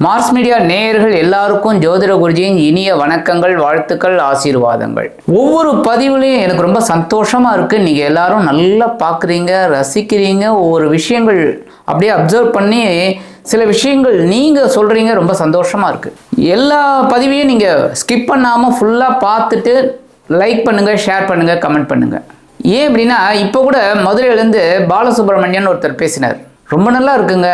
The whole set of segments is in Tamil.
மார்ஸ் மீடியா நேயர்கள் எல்லாருக்கும் ஜோதிட குருஜியின் இனிய வணக்கங்கள் வாழ்த்துக்கள் ஆசீர்வாதங்கள். ஒவ்வொரு பதிவுலையும் எனக்கு ரொம்ப சந்தோஷமா இருக்கு. நீங்க எல்லாரும் நல்லா பார்க்குறீங்க ரசிக்கிறீங்க. ஒவ்வொரு விஷயங்கள் அப்படியே அப்சர்வ் பண்ணி சில விஷயங்கள் நீங்க சொல்றீங்க ரொம்ப சந்தோஷமா இருக்கு. எல்லா பதிவையும் நீங்க ஸ்கிப் பண்ணாம ஃபுல்லா பார்த்துட்டு லைக் பண்ணுங்க ஷேர் பண்ணுங்க கமெண்ட் பண்ணுங்க. ஏன் அப்படின்னா இப்போ கூட மதுரையிலேருந்து பாலசுப்ரமணியன் ஒருத்தர் பேசினார். ரொம்ப நல்லா இருக்குங்க.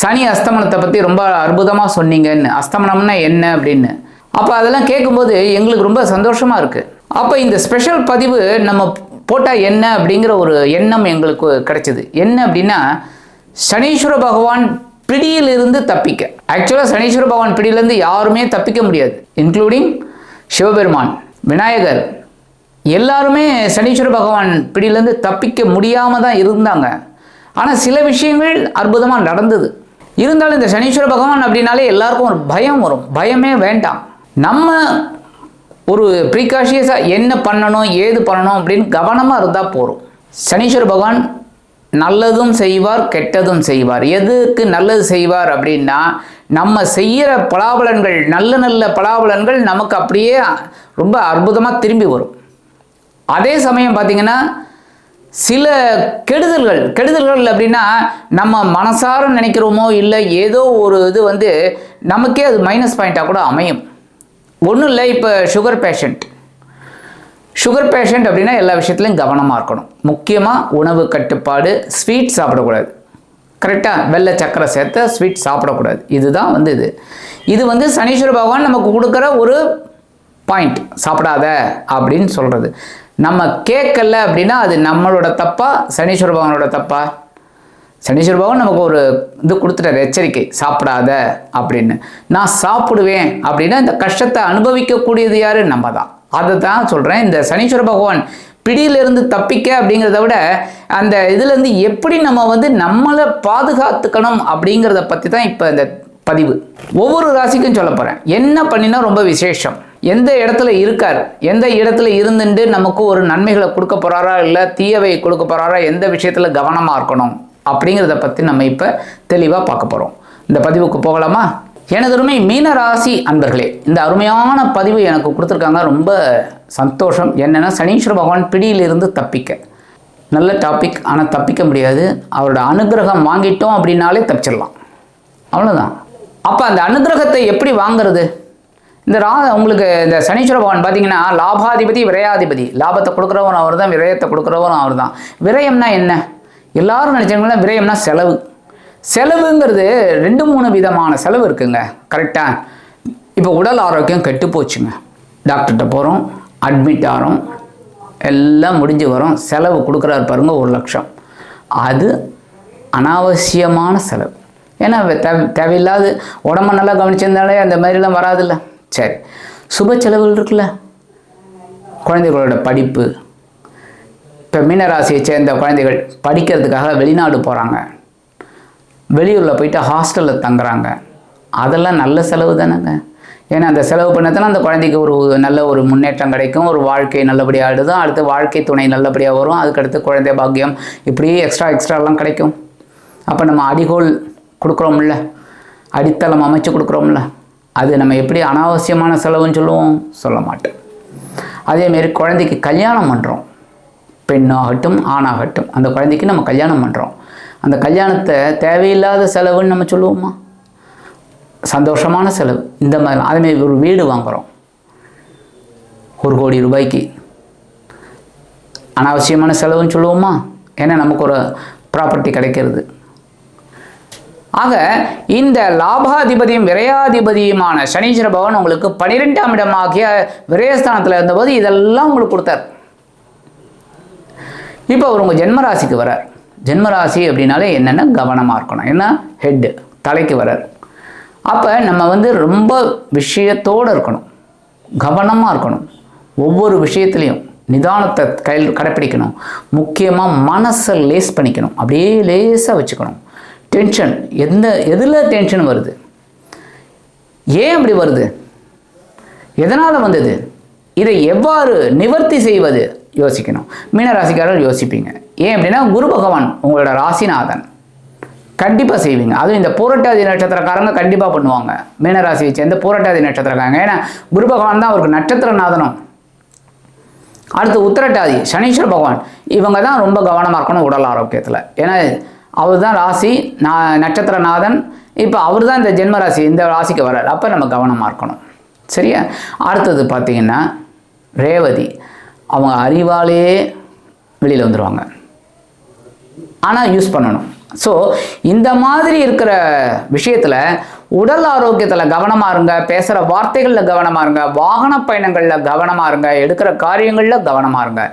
சனி அஸ்தமனத்தை பற்றி ரொம்ப அற்புதமாக சொன்னீங்கன்னு. அஸ்தமனம்னா என்ன அப்படின்னு. அப்போ அதெல்லாம் கேட்கும்போது எங்களுக்கு ரொம்ப சந்தோஷமாக இருக்குது அப்போ இந்த ஸ்பெஷல் பதிவு நம்ம போட்டால் என்ன அப்படிங்கிற ஒரு எண்ணம் எங்களுக்கு கிடைச்சிது. என்ன அப்படின்னா சனீஸ்வர பகவான் பிடியிலிருந்து தப்பிக்க. ஆக்சுவலாக சனீஸ்வர பகவான் பிடியிலேருந்து யாருமே தப்பிக்க முடியாது. இன்க்ளூடிங் சிவபெருமான் விநாயகர். எல்லாருமே சனீஸ்வர பகவான் பிடியிலேருந்து தப்பிக்க முடியாமல் தான் இருந்தாங்க. ஆனால் சில விஷயங்கள் அற்புதமாக நடந்தது. இருந்தாலும் இந்த சனீஸ்வர பகவான் அப்படின்னாலே எல்லாருக்கும் ஒரு பயம் வரும். பயமே வேண்டாம். நம்ம ஒரு ப்ரீகாஷியஸாக என்ன பண்ணணும் ஏது பண்ணணும் அப்படின்னு கவனமாக இருந்தால் போகிறோம் சனீஸ்வர பகவான் நல்லதும் செய்வார் கெட்டதும் செய்வார். எதுக்கு நல்லது செய்வார் அப்படின்னா நம்ம செய்கிற பலாபலன்கள் நல்ல நல்ல பலாபலன்கள் நமக்கு அப்படியே ரொம்ப அற்புதமாக திரும்பி வரும். அதே சமயம் பார்த்திங்கன்னா சில கெடுதல்கள் கெடுதல்கள் அப்படின்னா நம்ம மனசார நினைக்கிறோமோ இல்லை ஏதோ ஒரு இது வந்து நமக்கே அது மைனஸ் பாயிண்ட்டாக கூட அமையும். ஒன்றும் இல்லை இப்போ சுகர் பேஷண்ட் சுகர் பேஷண்ட் அப்படின்னா எல்லா விஷயத்துலையும் கவனமாக இருக்கணும். முக்கியமாக உணவு கட்டுப்பாடு ஸ்வீட் சாப்பிடக்கூடாது. கரெக்டாக வெள்ளை சக்கரை சேர்த்த ஸ்வீட் சாப்பிடக்கூடாது. இதுதான் வந்து இது. இது வந்து சனீஸ்வர பகவான் நமக்கு கொடுக்குற ஒரு பாயிண்ட் சாப்பிடாத அப்படின்னு சொல்கிறது நம்ம கேட்கல அப்படின்னா அது நம்மளோட தப்பா சனீஸ்வர பகவானோட தப்பா? சனீஸ்வர பகவான் நமக்கு ஒரு இது கொடுத்துட்டார் எச்சரிக்கை. சாப்பிடாத அப்படின்னு. நான் சாப்பிடுவேன் அப்படின்னா இந்த கஷ்டத்தை அனுபவிக்கக்கூடியது யாரு? நம்ம தான் அதை தான் சொல்கிறேன் இந்த சனீஸ்வர பகவான் பிடியிலிருந்து தப்பிக்க அப்படிங்கிறத விட அந்த இதுலேருந்து எப்படி நம்ம வந்து நம்மளை பாதுகாத்துக்கணும் அப்படிங்கிறத பற்றி தான் இப்போ இந்த பதிவு. ஒவ்வொரு ராசிக்கும் சொல்ல போகிறேன் என்ன பண்ணினா ரொம்ப விசேஷம். எந்த இடத்துல இருக்கார் எந்த இடத்துல இருந்துட்டு நமக்கு ஒரு நன்மைகளை கொடுக்க போகிறாரா இல்லை தீயவை கொடுக்க போகிறாரா எந்த விஷயத்தில் கவனமாக இருக்கணும் அப்படிங்கிறத பற்றி நம்ம இப்போ தெளிவாக பார்க்க போகிறோம் இந்த பதிவுக்கு போகலாமா? எனது அருமை மீனராசி அன்பர்களே இந்த அருமையான பதிவு எனக்கு கொடுத்துருக்காங்க. ரொம்ப சந்தோஷம். என்னென்னா சனீஸ்வர பகவான் பிடியிலிருந்து தப்பிக்க. நல்ல டாபிக் ஆனால் தப்பிக்க முடியாது. அவரோட அனுகிரகம் வாங்கிட்டோம் அப்படின்னாலே தப்பிச்சிடலாம். அவ்வளோதான் அப்போ அந்த அனுகிரகத்தை எப்படி வாங்குறது? இந்த ரா உங்களுக்கு இந்த சனீஸ்வர பகவான் பார்த்தீங்கன்னா லாபாதிபதி விரையாதிபதி. லாபத்தை கொடுக்குறவன் அவர் தான் விரயத்தை கொடுக்குறவன் அவர் தான் விரயம்னா என்ன? எல்லாரும் நினச்சவங்களா விரயம்னா செலவு. செலவுங்கிறது ரெண்டு மூணு விதமான செலவு இருக்குங்க. கரெக்டாக இப்போ உடல் ஆரோக்கியம் கெட்டு போச்சுங்க. டாக்டர்கிட்ட போகிறோம் அட்மிட் ஆகிறோம் எல்லாம் முடிஞ்சு வரோம். செலவு கொடுக்குறாரு பாருங்க ஒரு லட்சம். அது அனாவசியமான செலவு. ஏன்னா தேவை தேவையில்லாது உடம்ப நல்லா கவனிச்சிருந்தாலே அந்த மாதிரிலாம் வராதில்ல. சரி. சுப செலவுகள் இருக்குல்ல? குழந்தைகளோட படிப்பு. இப்போ மீனராசியை சேர்ந்த குழந்தைகள் படிக்கிறதுக்காக வெளிநாடு போகிறாங்க வெளியூரில் போயிட்டு ஹாஸ்டலில் தங்குறாங்க. அதெல்லாம் நல்ல செலவு தானேங்க. ஏன்னா அந்த செலவு பண்ணதுனா அந்த குழந்தைக்கு ஒரு நல்ல ஒரு முன்னேற்றம் கிடைக்கும். ஒரு வாழ்க்கை நல்லபடியாக ஆடுதும் அடுத்து வாழ்க்கை துணை நல்லபடியாக வரும். அதுக்கடுத்து குழந்தை பாக்கியம். இப்படியே எக்ஸ்ட்ரா எக்ஸ்ட்ராலாம் கிடைக்கும். அப்போ நம்ம அடிகோல் கொடுக்குறோம்ல. அடித்தளம் அமைச்சு கொடுக்குறோம்ல. அது நம்ம எப்படி அனாவசியமான செலவுன்னு சொல்லுவோம்? சொல்ல மாட்டோம் அதேமாரி குழந்தைக்கு கல்யாணம் பண்ணுறோம் பெண்ணாகட்டும் ஆணாகட்டும். அந்த குழந்தைக்கு நம்ம கல்யாணம் பண்ணுறோம் அந்த கல்யாணத்தை தேவையில்லாத செலவுன்னு நம்ம சொல்லுவோமா? சந்தோஷமான செலவு. இந்த மாதிரி அதேமாரி ஒரு வீடு வாங்குகிறோம் ஒரு கோடி ரூபாய்க்கு. அனாவசியமான செலவுன்னு சொல்லுவோமா? ஏன்னா நமக்கு ஒரு ப்ராப்பர்ட்டி கிடைக்கிறது. ஆக இந்த லாபாதிபதியும் விரையாதிபதியுமான சனீஸ்வர பகவான் உங்களுக்கு பனிரெண்டாம் இடமாகிய விரயஸ்தானத்தில் இருந்தபோது இதெல்லாம் உங்களுக்கு கொடுத்தார். இப்போ அவர் உங்கள் ஜென்மராசிக்கு வரார். ஜென்மராசி அப்படின்னாலே என்னென்ன? கவனமாக இருக்கணும். ஏன்னா ஹெட்டு தலைக்கு வரார். அப்போ நம்ம வந்து ரொம்ப விஷயத்தோடு இருக்கணும். கவனமாக இருக்கணும். ஒவ்வொரு விஷயத்துலையும் நிதானத்தை கையில் கடைப்பிடிக்கணும். முக்கியமாக மனசை லேஸ் பண்ணிக்கணும். அப்படியே லேசாக வச்சுக்கணும். டென்ஷன் எந்த எதில் டென்ஷன் வருது? ஏன் அப்படி வருது? எதனால் வந்தது? இதை எவ்வாறு நிவர்த்தி செய்வது? யோசிக்கணும். மீனராசிக்காரர் யோசிப்பீங்க. ஏன் அப்படின்னா குரு பகவான் உங்களோட ராசிநாதன். கண்டிப்பாக செய்வீங்க. அதுவும் இந்த பூரட்டாதி நட்சத்திரக்காரங்க கண்டிப்பாக பண்ணுவாங்க. மீனராசியை சேர்ந்த பூரட்டாதி நட்சத்திரக்காரங்க. ஏன்னா குரு பகவான் தான் அவருக்கு நட்சத்திரநாதனம். அடுத்து உத்திரட்டாதி சனீஸ்வர பகவான். இவங்க தான் ரொம்ப கவனமாக இருக்கணும் உடல் ஆரோக்கியத்தில். ஏன்னா அவர் தான் ராசி நான் நட்சத்திரநாதன். இப்போ அவர் தான் இந்த ஜென்ம ராசி இந்த ராசிக்கு வர்றார். அப்போ நம்ம கவனமாக இருக்கணும். சரியா? அடுத்தது பார்த்தீங்கன்னா ரேவதி. அவங்க அறிவாலே வெளியில் வந்துடுவாங்க ஆனால் யூஸ் பண்ணணும். ஸோ இந்த மாதிரி இருக்கிற விஷயத்தில் உடல் ஆரோக்கியத்தில் கவனமாக இருங்க. பேசுகிற வார்த்தைகளில் கவனமாக இருங்க. வாகன பயணங்களில் கவனமாக இருங்க. எடுக்கிற காரியங்களில் கவனமாக இருங்க.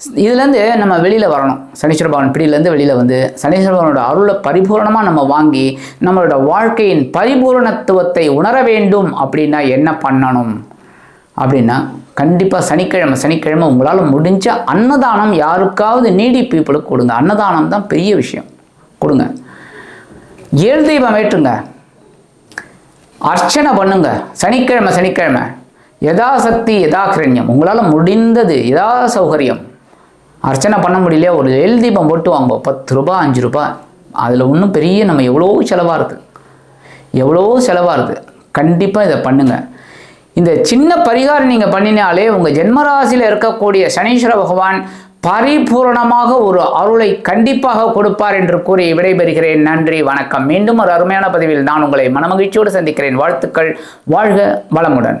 இதுலேருந்து நம்ம வெளியில் வரணும். சனீஸ்வர பவன் பிடியிலேருந்து வெளியில் வந்து சனீஸ்வர பவனோட அருளை பரிபூரணமாக நம்ம வாங்கி நம்மளோட வாழ்க்கையின் பரிபூரணத்துவத்தை உணர வேண்டும் அப்படின்னா என்ன பண்ணணும்? அப்படின்னா கண்டிப்பாக சனிக்கிழமை சனிக்கிழமை உங்களால் முடிஞ்ச அன்னதானம் யாருக்காவது நீடி பீப்புளுக்கு கொடுங்க. அன்னதானம் தான் பெரிய விஷயம். கொடுங்க. ஏழு தெய்வம் ஏற்றுங்க. அர்ச்சனை பண்ணுங்க. சனிக்கிழமை சனிக்கிழமை. யதாசக்தி யதாகிரண்யம். உங்களால் முடிந்தது யதா சௌகரியம் அர்ச்சனை பண்ண முடியலையா? ஒரு எல் தீபம் போட்டு வாங்க பத்து ரூபாய் அஞ்சு ரூபாய். அதில் இன்னும் பெரிய நம்ம எவ்வளோ செலவாகுது எவ்வளோ செலவாகுது கண்டிப்பாக இதை பண்ணுங்கள் இந்த சின்ன பரிகாரம் நீங்கள் பண்ணினாலே உங்கள் ஜென்மராசியில் இருக்கக்கூடிய சனீஸ்வர பகவான் பரிபூரணமாக ஒரு அருளை கண்டிப்பாக கொடுப்பார் என்று கூறி விடைபெறுகிறேன். நன்றி வணக்கம். மீண்டும் ஒரு அருமையான பதிவில் நான் உங்களை மனமகிழ்ச்சியோடு சந்திக்கிறேன். வாழ்த்துக்கள். வாழ்க வளமுடன்.